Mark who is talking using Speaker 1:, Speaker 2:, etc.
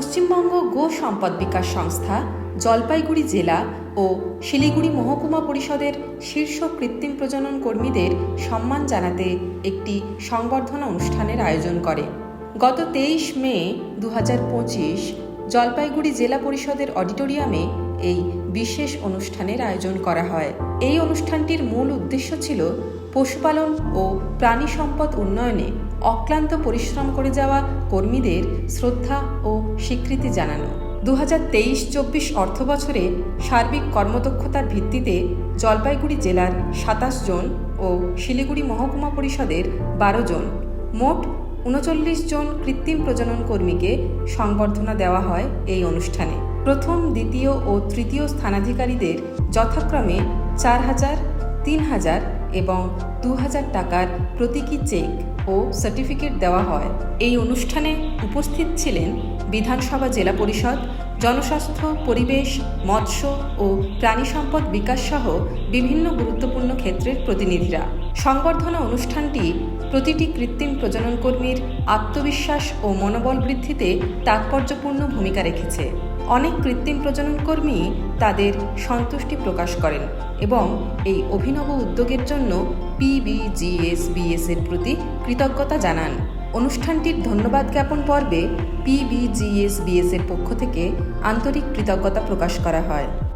Speaker 1: পশ্চিমবঙ্গ গো সম্পদ বিকাশ সংস্থা, জলপাইগুড়ি জেলা ও শিলিগুড়ি মহকুমা পরিষদের শীর্ষ কৃত্রিম প্রজনন কর্মীদের সম্মান জানাতে একটি সংবর্ধনা অনুষ্ঠানের আয়োজন করে। গত তেইশ মে দু জলপাইগুড়ি জেলা পরিষদের অডিটোরিয়ামে এই বিশেষ অনুষ্ঠানের আয়োজন করা হয়। এই অনুষ্ঠানটির মূল উদ্দেশ্য ছিল পশুপালন ও প্রাণী সম্পদ উন্নয়নে অক্লান্ত পরিশ্রম করে যাওয়া কর্মীদের শ্রদ্ধা ও স্বীকৃতি জানানো। দু হাজার তেইশ চব্বিশ অর্থ বছরে সার্বিক কর্মদক্ষতার ভিত্তিতে জলপাইগুড়ি জেলার সাতাশ জন ও শিলিগুড়ি মহকুমা পরিষদের বারো জন। মোট উনচল্লিশ জন কৃত্রিম প্রজনন কর্মীকে সংবর্ধনা দেওয়া হয় এই অনুষ্ঠানে। প্রথম, দ্বিতীয় ও তৃতীয় স্থানাধিকারীদের যথাক্রমে চার হাজার তিন হাজার এবং দু হাজার টাকার প্রতীকী চেক ও সার্টিফিকেট দেওয়া হয়। এই অনুষ্ঠানে উপস্থিত ছিলেন বিধানসভা জেলা পরিষদ, জনস্বাস্থ্য, পরিবেশ, মৎস্য ও প্রাণী সম্পদ বিকাশ সহ বিভিন্ন গুরুত্বপূর্ণ ক্ষেত্রের প্রতিনিধিরা। সংবর্ধনা অনুষ্ঠানটি প্রতিটি কৃত্রিম প্রজনন কর্মীর আত্মবিশ্বাস ও মনোবল বৃদ্ধিতে তাৎপর্যপূর্ণ ভূমিকা রেখেছে। অনেক কৃত্রিম প্রজনন কর্মী তাদের সন্তুষ্টি প্রকাশ করেন এবং এই অভিনব উদ্যোগের জন্য পিবিজিএসবিএস এর প্রতি কৃতজ্ঞতা জানান। অনুষ্ঠানটির ধন্যবাদ জ্ঞাপন পর্বে পিবিজিএসবিএস এর পক্ষ থেকে আন্তরিক কৃতজ্ঞতা প্রকাশ করা হয়।